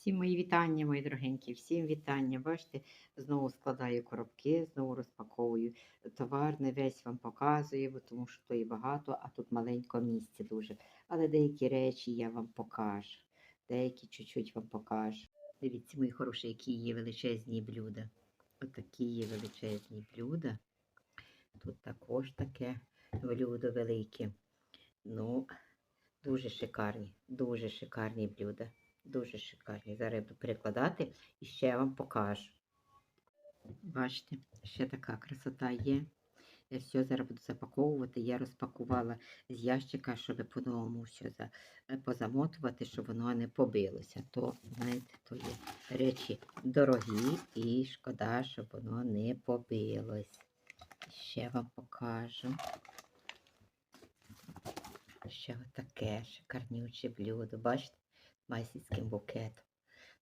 Всім мої вітання, мої дорогенькі, всім вітання. Бачите, знову складаю коробки, знову розпаковую. Товар не весь вам показую, бо тому що то і багато, а тут маленько місце дуже. Але деякі речі я вам покажу. Деякі чуть-чуть вам покажу. Дивіться, мої хороші, які є величезні блюда. Отакі є величезні блюда. Тут також таке блюдо велике. Ну, дуже шикарні, дуже шикарні блюда. Дуже шикарні. Зараз я буду перекладати і ще вам покажу. Бачите, ще така красота є. Я все зараз буду запаковувати. Я розпакувала з ящика, щоб по-новому все за, позамотувати, щоб воно не побилося. То, знаєте, то є речі дорогі і шкода, щоб воно не побилось. Ще вам покажу. Ще отаке шикарнюче блюдо. Бачите? Майсівським букетом.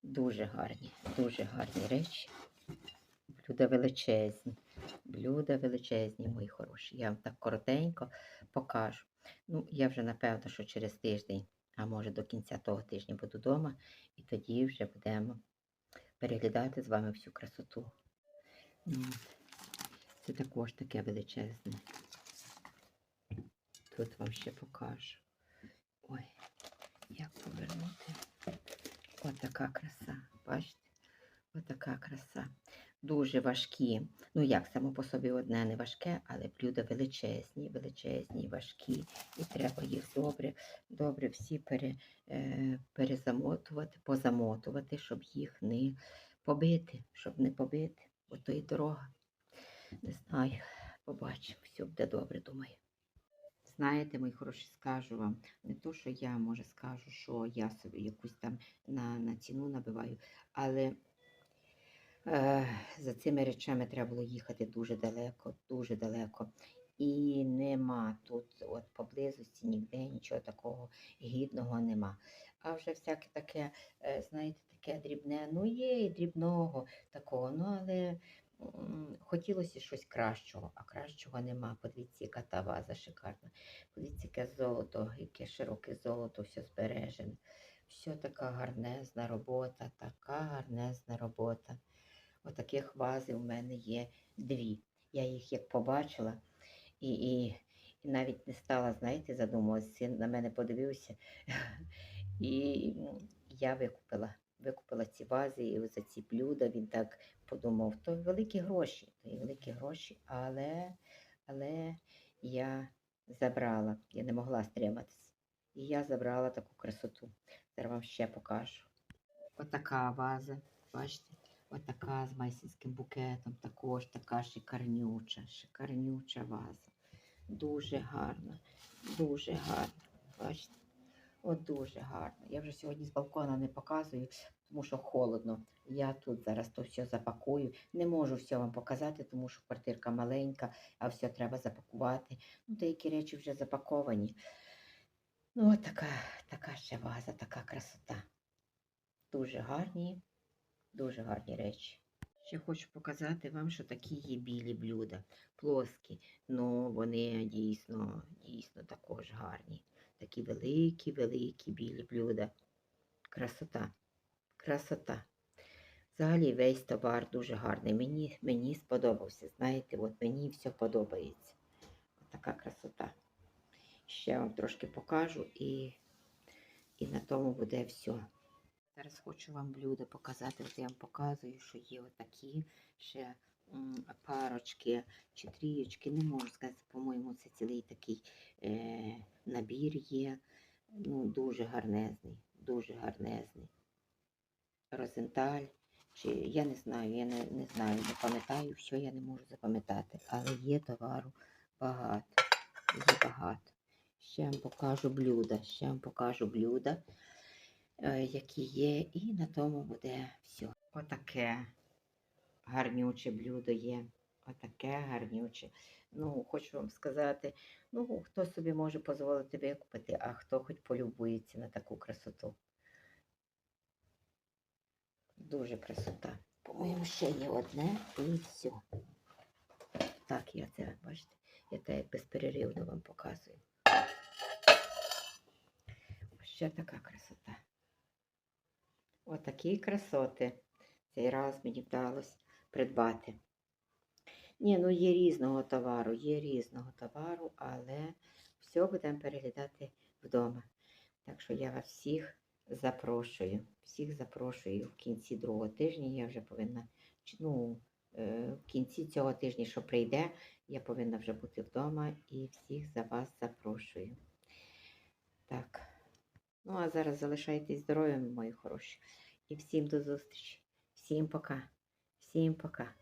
Дуже гарні, дуже гарні речі. Блюда величезні. Блюда величезні, мої хороші. Я вам так коротенько покажу. Ну, я вже напевно, що через тиждень, а може до кінця того тижня буду вдома, і тоді вже будемо переглядати з вами всю красоту. Ну, Це також таке величезне. Тут вам ще покажу. Як повернути. Отака краса. Бачите? Отака краса. Дуже важкі. Ну, як само по собі одне не важке, але блюда величезні, величезні, важкі. І треба їх добре, добре всі пере, е, перезамотувати, позамотувати, щоб їх не побити, щоб не побити. Бо то і дорога. Не знаю, побачимо. Все буде добре, думаю. Знаєте, мої хороші, скажу вам, не то, що я, може, скажу, що я собі якусь там на, на ціну набиваю, але е, за цими речами треба було їхати дуже далеко, дуже далеко. І нема тут, от поблизості, ніде нічого такого гідного нема. А вже всяке таке, е, знаєте, таке дрібне, ну є і дрібного такого, ну але хотілося щось кращого, а кращого нема. Подивіться, яка та ваза шикарна. Подивіться, яке золото, яке широке золото, все збережене. Все така гарнезна робота, така гарнезна робота. Отаких вази у мене є дві. Я їх як побачила і, і, і навіть не стала, знаєте, задумуватися. Син на мене подивився. І я викупила. Викупила ці вази і за ці блюда він так подумав, то великі гроші, то і великі гроші, але, але я забрала, я не могла стриматися. І я забрала таку красоту. Зараз вам ще покажу. Отака ваза, бачите? Отака з майсінським букетом, також така шикарнюча, шикарнюча ваза. Дуже гарна, дуже гарна. Бачите? От дуже гарно. Я вже сьогодні з балкона не показую, тому що холодно. Я тут зараз то все запакую. Не можу все вам показати, тому що квартирка маленька, а все треба запакувати. Ну, деякі речі вже запаковані. Ну, от така, така ще ваза, така красота. Дуже гарні, дуже гарні речі. Ще хочу показати вам, що такі є білі блюда, плоскі. Ну, вони дійсно, дійсно також гарні. Такі великі, великі білі блюда. Красота. Красота. Взагалі весь товар дуже гарний. Мені, мені сподобався. Знаєте, от мені все подобається. От така красота. Ще вам трошки покажу і, і на тому буде все. Зараз хочу вам блюдо показати. От я вам показую, що є отакі ще парочки чи трієчки. Не можу сказати, по-моєму, це цілий такий е, набір є. Ну, дуже гарнезний, дуже гарнезний. Розенталь. Чи я не знаю, я не, не знаю, не пам'ятаю, все я не можу запам'ятати, але є товару багато. Є багато. Ще вам покажу блюда. Ще вам покажу блюда, е, які є, і на тому буде все. Отаке гарнюче блюдо є. Отаке гарнюче. Ну, хочу вам сказати, ну, хто собі може дозволити викупити, а хто хоч полюбується на таку красоту. Дуже красота. По-моєму, ще є одне і все. Так, я це, бачите, я те безперервно вам показую. Ось ще така красота. Отакі красоти. Цей раз мені вдалося придбати. Ні, ну є різного товару, є різного товару, але все будемо переглядати вдома. Так що я вас всіх запрошую. Всіх запрошую в кінці другого тижня. Я вже повинна, ну, е, в кінці цього тижня, що прийде, я повинна вже бути вдома і всіх за вас запрошую. Так. Ну, а зараз залишайтесь здоровими, мої хороші. І всім до зустрічі. Всім пока. Всім пока.